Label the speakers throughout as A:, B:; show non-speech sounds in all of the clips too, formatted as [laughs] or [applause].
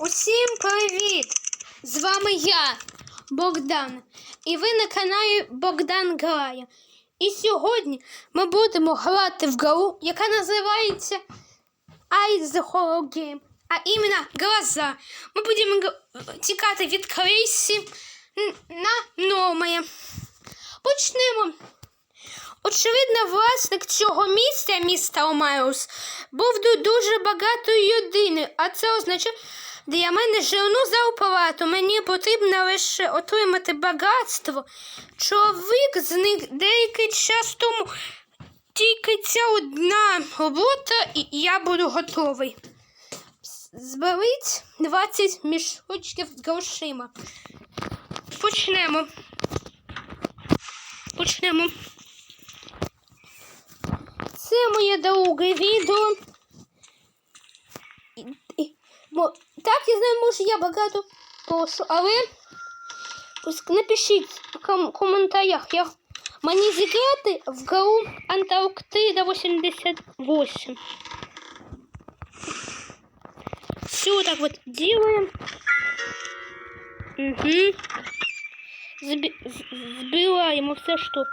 A: Усім привіт! З вами я, Богдан. І ви на каналі Богдан Грає. І сьогодні ми будемо грати в гру, яка називається Ice the Horror Game. А іменно Глаза. Ми будемо тікати від крисі н- на номає. Почнемо. Очевидно, власник цього місця, міста Омайрус, був ду- дуже багатою людиною, а це означає, для мене жирну зарплату. Мені потрібно лише отримати багатство. Чоловік зник деякий час тому. Тільки ця одна робота, і я буду готовий. Зберіть 20 мішочків з грошима. Почнемо. Почнемо. Це моє друге відео. І- і- мо- Так, я знаю, може я багато прошу, але ось напишіть в ком- коментарях, як мені зіграти в гру Антарктида 88. Все так вот делаем. Угу. Збі... з- Збираємо все, що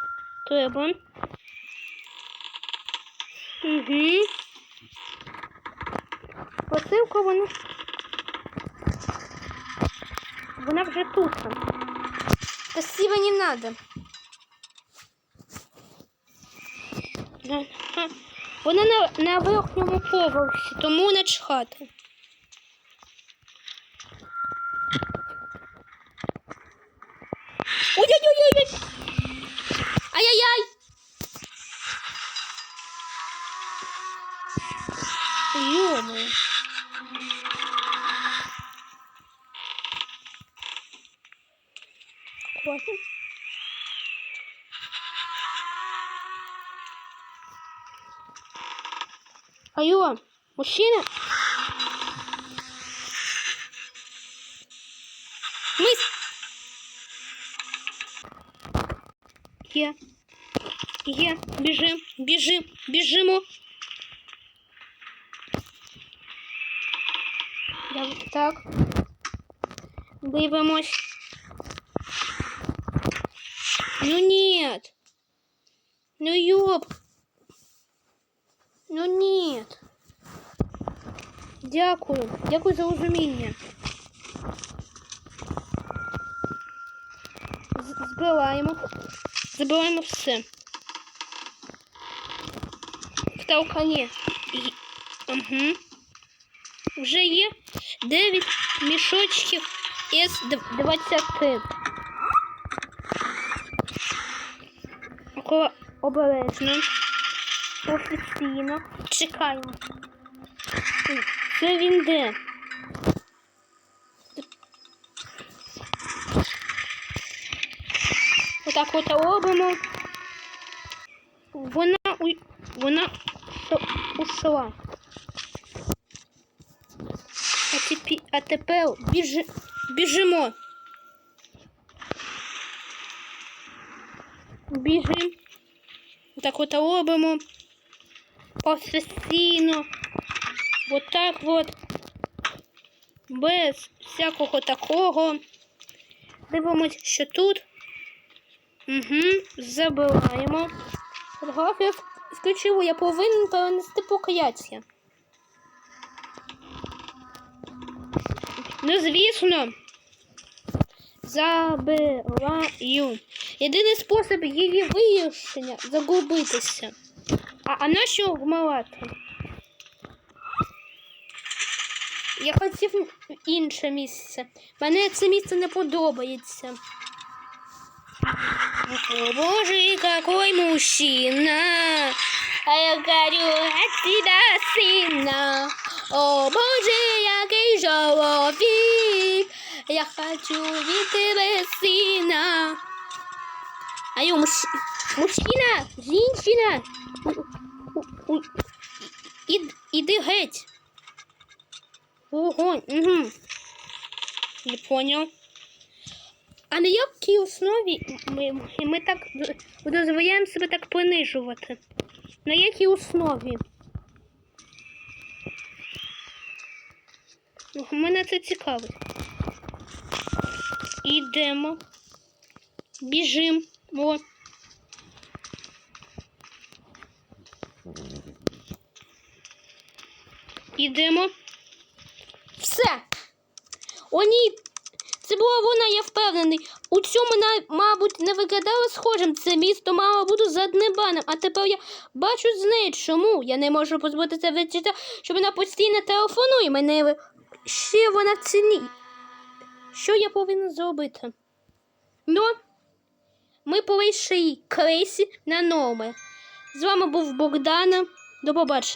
A: треба. Угу. Посилка вона. Вона вже тут. Спасибо, не надо. [laughs] Вона на, на верхньому поверсі, тому начхати. Ой-ой-ой-ой! Ай-яй-яй! Ё-моё. Алло, мужчина? Мы... с- Є. Є. Біжим, біжим, біжимо. Я- Так. Дивимось. Ну нет. Ну ёб. Ну нет. Дякую. Дякую за розуміння. Збиваємо. Забиваємо все. Ставка є. Угу. Вже є 9 мішочків із дв- 20. Около обережно. Офіційно. Чекаємо. Це він де? Отак от робимо. Вона у... вона ушла. А тепер, а тепер біжи, біжимо. Біжимо. Так от робимо. Професійно. Вот так от. Без всякого такого. Дивимось, що тут. Угу, забираємо. Фотографію включив, я повинен перенести покаяття. Ну, звісно. Забираю. Єдиний спосіб її вирішення загубитися. А, а на що вмивати? Я хотів інше місце. Мене це місце не подобається. О боже, какой мужчина! А я горю от тебя, сына. О боже, який чоловік! Я хочу від тебе сина. Алло, муж... мужчина, жінчина. Іди геть. Ого, угу. Не понял. А на якій основі ми, ми так дозволяємо себе так понижувати? На якій основі? Ну, Мене це цікавить. Ідемо. Біжимо. О. Ідемо. Все. О, ні. Це була вона, я впевнений. У цьому, мабуть, не виглядало схожим. Це місто мало бути заднебаним. А тепер я бачу з нею, чому я не можу позбутися відчуття, що вона постійно телефонує мене. Ще вона в ціні. Що я повинна зробити? Ну, ми повийшли кресі на номер. З вами був Богдана. До побачення.